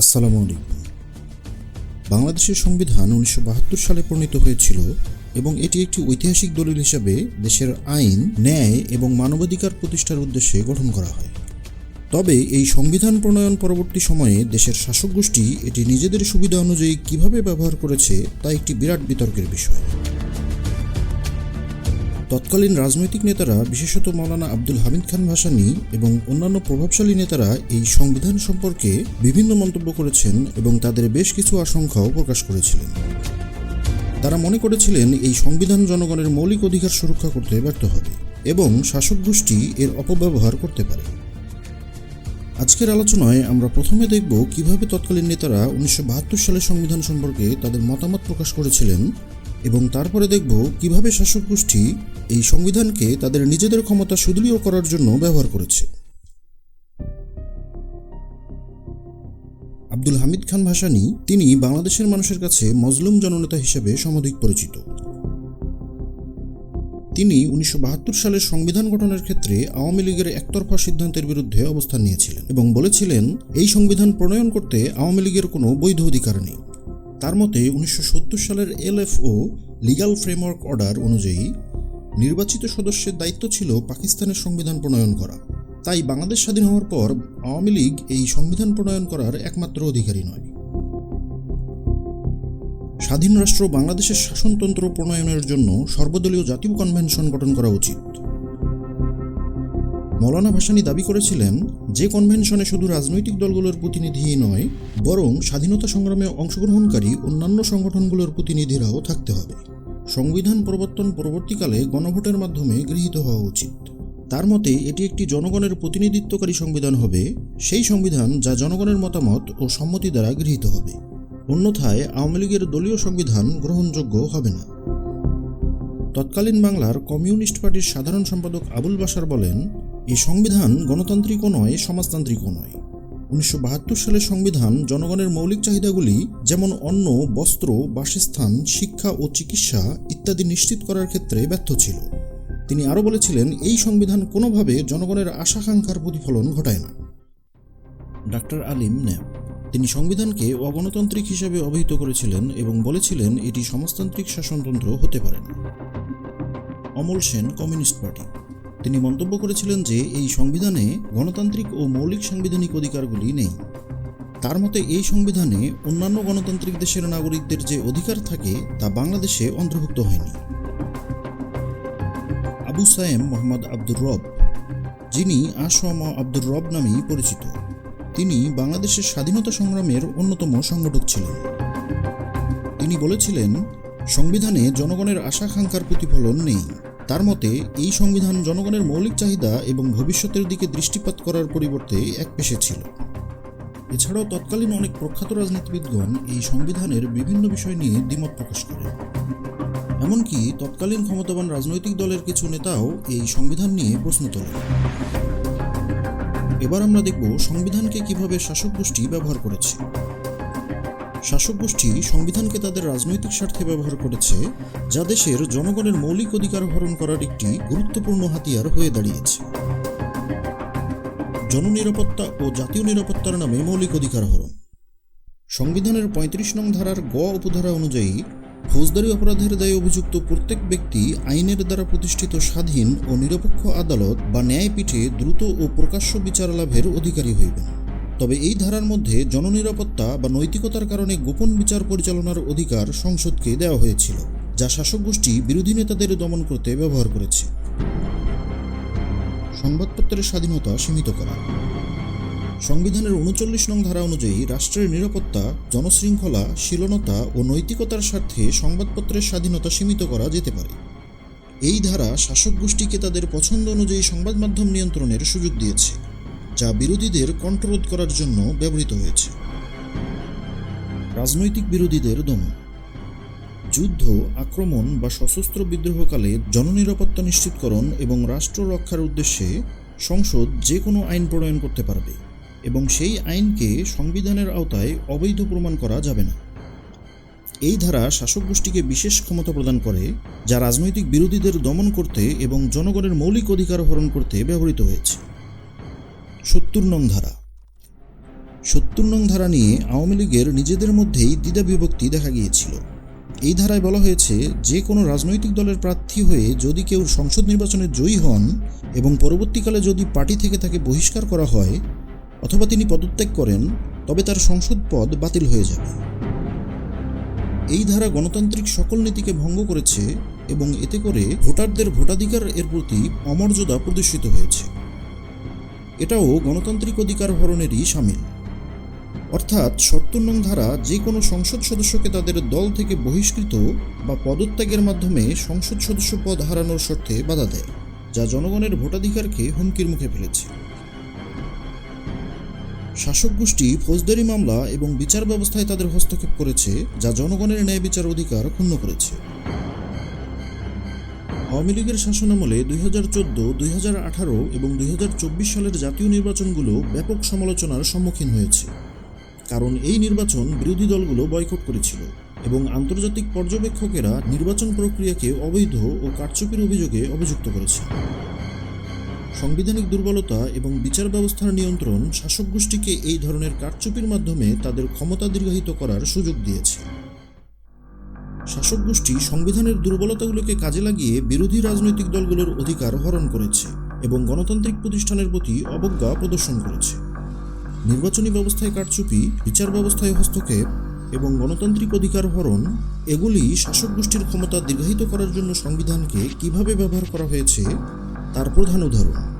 আসসালামু আলাইকুম। বাংলাদেশের সংবিধান উনিশশো বাহাত্তর সালে প্রণীত হয়েছিল এবং এটি একটি ঐতিহাসিক দলিল হিসাবে দেশের আইন, ন্যায় এবং মানবাধিকার প্রতিষ্ঠার উদ্দেশ্যে গঠন করা হয়। তবে এই সংবিধান প্রণয়ন পরবর্তী সময়ে দেশের শাসক গোষ্ঠী এটি নিজেদের সুবিধা অনুযায়ী কীভাবে ব্যবহার করেছে তা একটি বিরাট বিতর্কের বিষয়। তৎকালীন রাজনৈতিক নেতারা, বিশেষত মৌলানা আব্দুল হামিদ খান ভাসানী এবং অন্যান্য প্রভাবশালী নেতারা এই সংবিধান সম্পর্কে বিভিন্ন মন্তব্য করেছেন এবং তাদের বেশ কিছু আশঙ্কাও প্রকাশ করেছিলেন। তারা মনে করেছিলেন এই সংবিধান জনগণের মৌলিক অধিকার সুরক্ষা করতে ব্যর্থ হবে এবং শাসক গোষ্ঠী এর অপব্যবহার করতে পারে। আজকের আলোচনায় আমরা প্রথমে দেখব কীভাবে তৎকালীন নেতারা উনিশশো বাহাত্তর সালের সংবিধান সম্পর্কে তাদের মতামত প্রকাশ করেছিলেন এবং তারপরে দেখব কীভাবে শাসক গোষ্ঠী এই সংবিধানকে তাদের নিজেদের ক্ষমতা সুদৃঢ় করার জন্য ব্যবহার করেছে। আব্দুল হামিদ খান ভাসানি, তিনি বাংলাদেশের মানুষের কাছে মজলুম জননেতা হিসেবে সমধিক পরিচিত। তিনি উনিশশো বাহাত্তর সালের সংবিধান গঠনের ক্ষেত্রে আওয়ামী লীগের একতরফা সিদ্ধান্তের বিরুদ্ধে অবস্থান নিয়েছিলেন এবং বলেছিলেন, এই সংবিধান প্রণয়ন করতে আওয়ামী লীগের কোনো বৈধ অধিকার নেই। তার মতে, উনিশশো সত্তর সালের এলএফও লিগাল ফ্রেমওয়ার্ক অর্ডার অনুযায়ী নির্বাচিত সদস্যের দায়িত্ব ছিল পাকিস্তানের সংবিধান প্রণয়ন করা। তাই বাংলাদেশ স্বাধীন হওয়ার পর আওয়ামী লীগ এই সংবিধান প্রণয়ন করার একমাত্র অধিকারী নয়। স্বাধীন রাষ্ট্র বাংলাদেশের শাসনতন্ত্র প্রণয়নের জন্য সর্বদলীয় জাতীয় কনভেনশন গঠন করা উচিত। মৌলানা ভাসানী দাবি করেছিলেন, যে কনভেনশনে শুধু রাজনৈতিক দলগুলোর প্রতিনিধিই নয়, বরং স্বাধীনতা সংগ্রামে অংশগ্রহণকারী অন্যান্য সংগঠনগুলোর প্রতিনিধিরাও থাকতে হবে। সংবিধান প্রবর্তন পরবর্তীকালে গণভোটের মাধ্যমে গৃহীত হওয়া উচিত। তার মতে, এটি একটি জনগণের প্রতিনিধিত্বকারী সংবিধান হবে, সেই সংবিধান যা জনগণের মতামত ও সম্মতি দ্বারা গৃহীত হবে। অন্যথায়, আওয়ামী লীগের দলীয় সংবিধান গ্রহণযোগ্য হবে না। তৎকালীন বাংলার কমিউনিস্ট পার্টির সাধারণ সম্পাদক আবুল বাসার বলেন এই সংবিধান গণতান্ত্রিকও নয়, সমাজতান্ত্রিকও নয়। উনিশশো সালের সংবিধান জনগণের মৌলিক চাহিদাগুলি যেমন অন্ন, বস্ত্র, বাসস্থান, শিক্ষা ও চিকিৎসা ইত্যাদি নিশ্চিত করার ক্ষেত্রে ব্যর্থ ছিল। তিনি আরও বলেছিলেন, এই সংবিধান কোনোভাবে জনগণের আশাকাঙ্ক্ষার প্রতিফলন ঘটায় না। ডাক্তার আলিম ন্যাপ তিনি সংবিধানকে অগণতান্ত্রিক হিসেবে অভিহিত করেছিলেন এবং বলেছিলেন, এটি সমাজতান্ত্রিক শাসনতন্ত্র হতে পারে না। Amal Sen, communist party. তিনি মন্তব্য করেছিলেন যে এই সংবিধানে গণতান্ত্রিক ও মৌলিক সাংবিধানিক অধিকারগুলি নেই। তার মতে এই সংবিধানে অন্যান্য গণতান্ত্রিক দেশের নাগরিকদের যে অধিকার থাকে তা বাংলাদেশে অন্তর্ভুক্ত হয়নি। আবু সায়েম মোহাম্মদ আব্দুর রব, যিনি আসম আব্দুর রব নামেই পরিচিত, তিনি বাংলাদেশের স্বাধীনতা সংগ্রামের অন্যতম সংগঠক ছিলেন। তিনি বলেছিলেন, সংবিধানে জনগণের আশাকাঙ্ক্ষার প্রতিফলন নেই। তার মতে, এই সংবিধান জনগণের মৌলিক চাহিদা এবং ভবিষ্যতের দিকে দৃষ্টিপাত করার পরিবর্তে এক পেশে ছিল। এছাড়াও তৎকালীন অনেক প্রখ্যাত রাজনীতিবিদগণ এই সংবিধানের বিভিন্ন বিষয় নিয়ে দ্বিমত প্রকাশ করেন। এমনকি তৎকালীন ক্ষমতাবান রাজনৈতিক দলের কিছু নেতাও এই সংবিধান নিয়ে প্রশ্ন তোলেন। এবার আমরা দেখব সংবিধানকে কীভাবে শাসক গোষ্ঠী ব্যবহার করেছে। শাসক গোষ্ঠী সংবিধানকে তাদের রাজনৈতিক স্বার্থে ব্যবহার করেছে, যা দেশের জনগণের মৌলিক অধিকার হরণ করার একটি গুরুত্বপূর্ণ হাতিয়ার হয়ে দাঁড়িয়েছে। জননিরাপত্তা ও জাতীয় নিরাপত্তার নামে মৌলিক অধিকার হরণ। সংবিধানের পঁয়ত্রিশ নং ধারার গ উপধারা অনুযায়ী, ফৌজদারি অপরাধের দায়ে অভিযুক্ত প্রত্যেক ব্যক্তি আইনের দ্বারা প্রতিষ্ঠিত স্বাধীন ও নিরপেক্ষ আদালত বা ন্যায়পীঠে দ্রুত ও প্রকাশ্য বিচার লাভের অধিকারী হইবেন। তবে এই ধারার মধ্যে জননিরাপত্তা বা নৈতিকতার কারণে গোপন বিচার পরিচালনার অধিকার সংসদকে দেওয়া হয়েছিল, যা শাসক গোষ্ঠী বিরোধী নেতাদের দমন করতে ব্যবহার করেছে। সংবাদপত্রের স্বাধীনতা সীমিত করা। সংবিধানের উনচল্লিশ নং ধারা অনুযায়ী রাষ্ট্রের নিরাপত্তা, জনশৃঙ্খলা, শীলনতা ও নৈতিকতার স্বার্থে সংবাদপত্রের স্বাধীনতা সীমিত করা যেতে পারে। এই ধারা শাসক গোষ্ঠীকে তাদের পছন্দ অনুযায়ী সংবাদ মাধ্যম নিয়ন্ত্রণের সুযোগ দিয়েছে। যা বিরোধীদের কণ্ঠরোধ করার জন্য ব্যবহৃত হয়েছে। রাজনৈতিক বিরোধীদের দমন। যুদ্ধ, আক্রমণ বা সশস্ত্র বিদ্রোহকালে জননিরাপত্তা নিশ্চিতকরণ এবং রাষ্ট্র রক্ষার উদ্দেশ্যে সংসদ যে কোনো আইন প্রণয়ন করতে পারবে এবং সেই আইনকে সংবিধানের আওতায় অবৈধ প্রমাণ করা যাবে না। এই ধারা শাসক গোষ্ঠীকে বিশেষ ক্ষমতা প্রদান করে, যা রাজনৈতিক বিরোধীদের দমন করতে এবং জনগণের মৌলিক অধিকার হরণ করতে ব্যবহৃত হয়েছে। সত্তর নং ধারা। সত্তর নং ধারা নিয়ে আওয়ামী লীগের নিজেদের মধ্যেই দ্বিধা বিভক্তি দেখা গিয়েছিল। এই ধারায় বলা হয়েছে, যে কোনো রাজনৈতিক দলের প্রার্থী হয়ে যদি কেউ সংসদ নির্বাচনে জয়ী হন এবং পরবর্তীকালে যদি পার্টি থেকে তাকে বহিষ্কার করা হয় অথবা তিনি পদত্যাগ করেন, তবে তার সংসদ পদ বাতিল হয়ে যাবে। এই ধারা গণতান্ত্রিক সকল নীতিকে ভঙ্গ করেছে এবং এতে করে ভোটারদের ভোটাধিকার এর প্রতি অমর্যাদা প্রদর্শিত হয়েছে। এটাও গণতান্ত্রিক অধিকার হরণেরই সামিল। অর্থাৎ সত্তর নং ধারা যে কোনো সংসদ সদস্যকে তাদের দল থেকে বহিষ্কৃত বা পদত্যাগের মাধ্যমে সংসদ সদস্য পদ হারানোর শর্তে বাধা দেয়, যা জনগণের ভোটাধিকারকে হুমকির মুখে ফেলেছে। শাসক গোষ্ঠী ফৌজদারি মামলা এবং বিচার ব্যবস্থায় তাদের হস্তক্ষেপ করেছে, যা জনগণের ন্যায় বিচার অধিকার ক্ষুণ্ণ করেছে। আওয়ামী লীগের শাসনামলে দুই হাজার চোদ্দ, দুই হাজার আঠারো এবং দুই হাজার চব্বিশ সালের জাতীয় নির্বাচনগুলো ব্যাপক সমালোচনার সম্মুখীন হয়েছে। কারণ এই নির্বাচন বিরোধী দলগুলো বয়কট করেছিল এবং আন্তর্জাতিক পর্যবেক্ষকেরা নির্বাচন প্রক্রিয়াকে অবৈধ ও কারচুপির অভিযোগে অভিযুক্ত করেছে। সাংবিধানিক দুর্বলতা এবং বিচার ব্যবস্থার নিয়ন্ত্রণ শাসক গোষ্ঠীকে এই ধরনের কারচুপির মাধ্যমে তাদের ক্ষমতা দীর্ঘায়িত করার সুযোগ দিয়েছে। শাসক গোষ্ঠী সংবিধানের দুর্বলতাগুলোকে কাজে লাগিয়ে বিরোধী রাজনৈতিক দলগুলোর অধিকার হরণ করেছে এবং গণতান্ত্রিক প্রতিষ্ঠানের প্রতি অবজ্ঞা প্রদর্শন করেছে। নির্বাচনী ব্যবস্থায় কারচুপি, বিচার ব্যবস্থায় হস্তক্ষেপ এবং গণতান্ত্রিক অধিকার হরণ, এগুলি শাসক গোষ্ঠীর ক্ষমতা দীর্ঘায়িত করার জন্য সংবিধানকে কীভাবে ব্যবহার করা হয়েছে, তার প্রধান উদাহরণ।